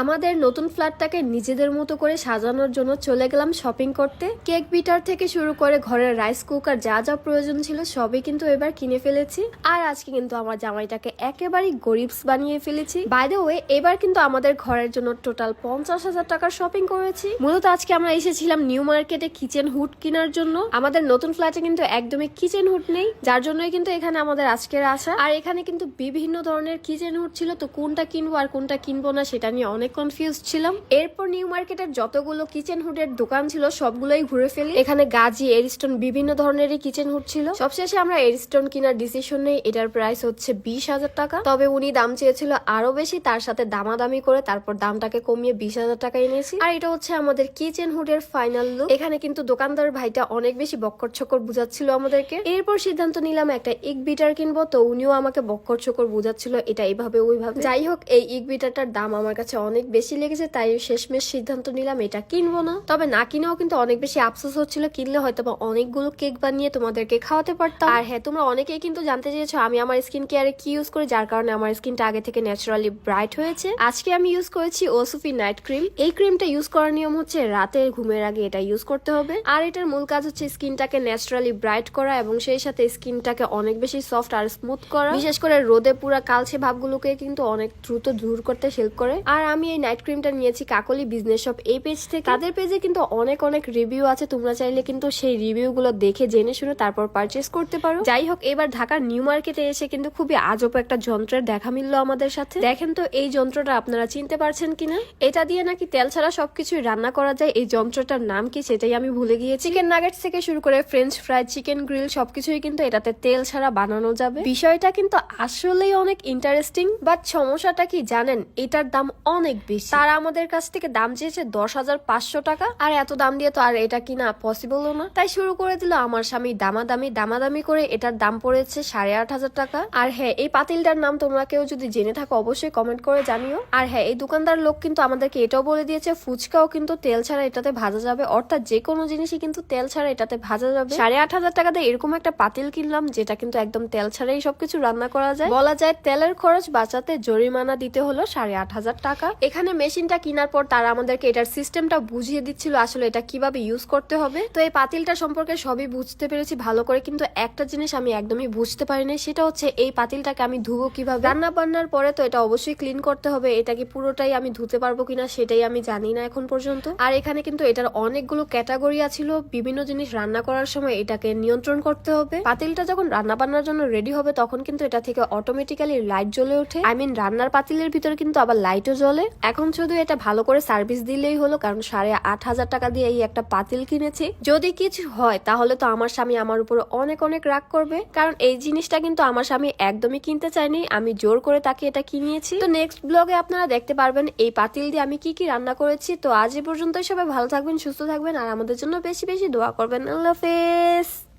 আমাদের নতুন ফ্ল্যাটটাকে নিজেদের মতো করে সাজানোর জন্য চলে গেলাম শপিং করতে। কেক বিটার থেকে শুরু করে ঘরের রাইস কুকার যা যা প্রয়োজন ছিল সবই কিন্তু এবার কিনে ফেলেছি। আর আজকে কিন্তু আমার জামাইটাকে একেবারেই গরিবস বানিয়ে ফেলেছি। বাই দ্য ওয়ে এবার কিন্তু আমাদের ঘরের জন্য টোটাল পঞ্চাশ হাজার টাকার শপিং করেছি। মূলত আজকে আমরা এসেছিলাম নিউ মার্কেটে কিচেন হুড কেনার জন্য। আমাদের নতুন ফ্ল্যাটে কিন্তু একদমই কিচেন হুড নেই, যার জন্যই কিন্তু এখানে আমাদের আজকের আসা আর এখানে কিন্তু বিভিন্ন ধরনের কিচেন হুড ছিল, তো কোনটা কিনবো আর কোনটা কিনবো না সেটা নিয়ে অনেক কনফিউজ ছিলাম। এরপর নিউ মার্কেটের যতগুলো কিচেন হুডের দোকান ছিল, সবগুলোই ঘুরে ফেলি। এখানে গাজি, এরিস্টোন বিভিন্ন ধরনেরই কিচেন হুড ছিল। সবশেষে আমরা এরিস্টোন কেনার ডিসিশন নেই। এটার প্রাইস হচ্ছে বিশ হাজার টাকা। তবে উনি দাম চেয়েছিল আরও বেশি, তার সাথে দামাদামি করে তারপর দামটাকে কমিয়ে বিশ হাজার টাকা এনেছি। আর এটা হচ্ছে আমাদের কিচেন হুডের ফাইনাল লুক এখানে কিন্তু দোকানদার ভাইটা অনেক বেশি বক্কর ছকর বুঝাচ্ছিল আমাদেরকে। এরপর সিদ্ধান্ত নিলাম একটা ইক বিটার কিনবো, তো উনিও আমাকে বক্কর ছকর বুঝাচ্ছিল, এটা এইভাবে ওইভাবে। যাই হোক, এই ইক বিটারটার দাম আমার কাছে অনেক বেশি লেগেছে, তাই শেষমেশ সিদ্ধান্ত নিলাম এটা কিনবো না। তবে না কিনেও কিন্তু অনেক বেশি আফসোস হচ্ছিল, কিনলে হয়তো বা অনেকগুলো কেক বানিয়ে তোমাদেরকে খাওয়াতে পারতাম। আর হ্যাঁ তোমরা অনেকেই কিন্তু জানতে চেয়েছো, আমি আমার স্কিন কেয়ারে কি ইউজ করি, যার কারণে আমার স্কিনটা আগে থেকে ন্যাচারালি ব্রাইট হয়েছে। আজকে আমি ইউজ করেছি ওসুফি নাইট ক্রিম এই ক্রিমটা ইউজ করার নিয়ম হচ্ছে রাতে ঘুমের আগে এটা ইউজ করতে হবে। আর এটার মূল কাজ হচ্ছে স্কিনটাকে ন্যাচারালি ব্রাইট করা এবং সেই সাথে স্কিনটাকে অনেক বেশি সফট আর স্মুথ করা। বিশেষ করে রোদে পুরা কালচে ভাবগুলোকে কিন্তু অনেক দ্রুত দূর করতে হেল্প করে। আর আমি এই নাইট ক্রিমটা নিয়েছি, কাকলি বিজনেস শপ এই পেজ থেকে। তাদের পেজে কিন্তু অনেক অনেক রিভিউ আছে, তোমরা চাইলে কিন্তু সেই রিভিউ গুলো দেখে, জেনে শুনে তারপর পারচেস করতে পারো। যাই হোক, এবার ঢাকার নিউ মার্কেটে এসে কিন্তু খুবই আজব একটা যন্ত্রের দেখা মিললো আমাদের সাথে। দেখেন তো, এই যন্ত্রটা আপনারা চিনতে পারছেন কিনা? এটা দিয়ে নাকি তেল ছাড়া সবকিছুই রান্না করা যায়। এই যন্ত্রটার নাম কি সেটাই আমি ভুলে গিয়েছি। চিকেন নাগেটস থেকে শুরু করে ফ্রেঞ্চ ফ্রাই চিকেন গ্রিল সবকিছুই কিন্তু এটাতে তেল ছাড়া বানানো যাবে। বিষয়টা কিন্তু আসলেই অনেক ইন্টারেস্টিং বাট সমস্যাটা কি জানেন? এটার দাম অনেক বেশি। তারা আমাদের কাছ থেকে দাম চেয়েছে দশ হাজার পাঁচশো টাকা। আর এত দাম দিয়ে তো আর এটা কিনা পসিবলও না। তাই শুরু করে দিল আমার স্বামী দামাদামি দামাদামি করে এটার দাম পড়েছে সাড়ে আট হাজার টাকা। আর হ্যাঁ এই পাতিলটার নাম তোমরা কেউ যদি জেনে থাকো অবশ্যই কমেন্ট করে জানিও। আর হ্যাঁ এই দোকানদার লোক কিন্তু আমাদেরকে এটাও বলে দিয়েছে, ফুচকাও কিন্তু তেল ছাড়া এটাতে ভাজা যাবে। অর্থাৎ যে কোনো জিনিসই কিন্তু তেল ছাড়া এটাতে ভাজা যাবে। সাড়ে আট হাজার টাকা দিয়ে এরকম একটা পাতিল কিনলাম, যেটা কিন্তু একদম তেল ছাড়াই সবকিছু রান্না করা যায়। বলা যায় তেলের খরচ বাঁচাতে জরিমানা দিতে হলো সাড়ে আট হাজার টাকা। এখানে মেশিনটা কেনার পর তারা আমাদেরকে এটার সিস্টেমটা বুঝিয়ে দিচ্ছিল আসলে এটা কীভাবে ইউজ করতে হবে। তো এই পাতিলটা সম্পর্কে সবই বুঝতে পেরেছি ভালো করে, কিন্তু একটা জিনিস আমি একদমই বুঝতে পারিনি, সেটা হচ্ছে এই পাতিলটাকে আমি ধুবো কীভাবে? রান্না বান্নার পরে তো এটা অবশ্যই ক্লিন করতে হবে, এটাকে পুরোটাই আমি ধুতে পারব কিনা সেটাই আমি জানি না এখন পর্যন্ত। আর এখানে কিন্তু এটার অনেকগুলো ক্যাটাগরি আছিল, বিভিন্ন জিনিস রান্না করার সময় এটাকে নিয়ন্ত্রণ করতে হবে। পাতিলটা যখন রান্না বান্নার জন্য রেডি হবে, তখন কিন্তু এটা থেকে অটোমেটিক্যালি লাইট জ্বলে ওঠে। আই মিন রান্নার পাতিলের ভিতরে কিন্তু আবার লাইটও জ্বলে। এখন শুধু এটা ভালো করে সার্ভিস দিলেই হলো, কারণ সাড়ে আট হাজার টাকা দিয়ে এই একটা পাতিল কিনেছি। যদি কিছু হয়, তাহলে তো আমার স্বামী আমার উপর অনেক অনেক রাগ করবে। কারণ এই জিনিসটা কিন্তু আমার স্বামী একদমই কিনতে চায়নি। আমি জোর করে তাকে এটা কিনিয়েছি। তো নেক্সট ব্লগে আপনারা দেখতে পারবেন, এই পাতিল দিয়ে আমি কি কি রান্না করেছি। তো আজ এ পর্যন্তই সবাই ভালো থাকবেন, সুস্থ থাকবেন, আর আমাদের জন্য বেশি বেশি দোয়া করবেন। আল্লাহ হাফেজ।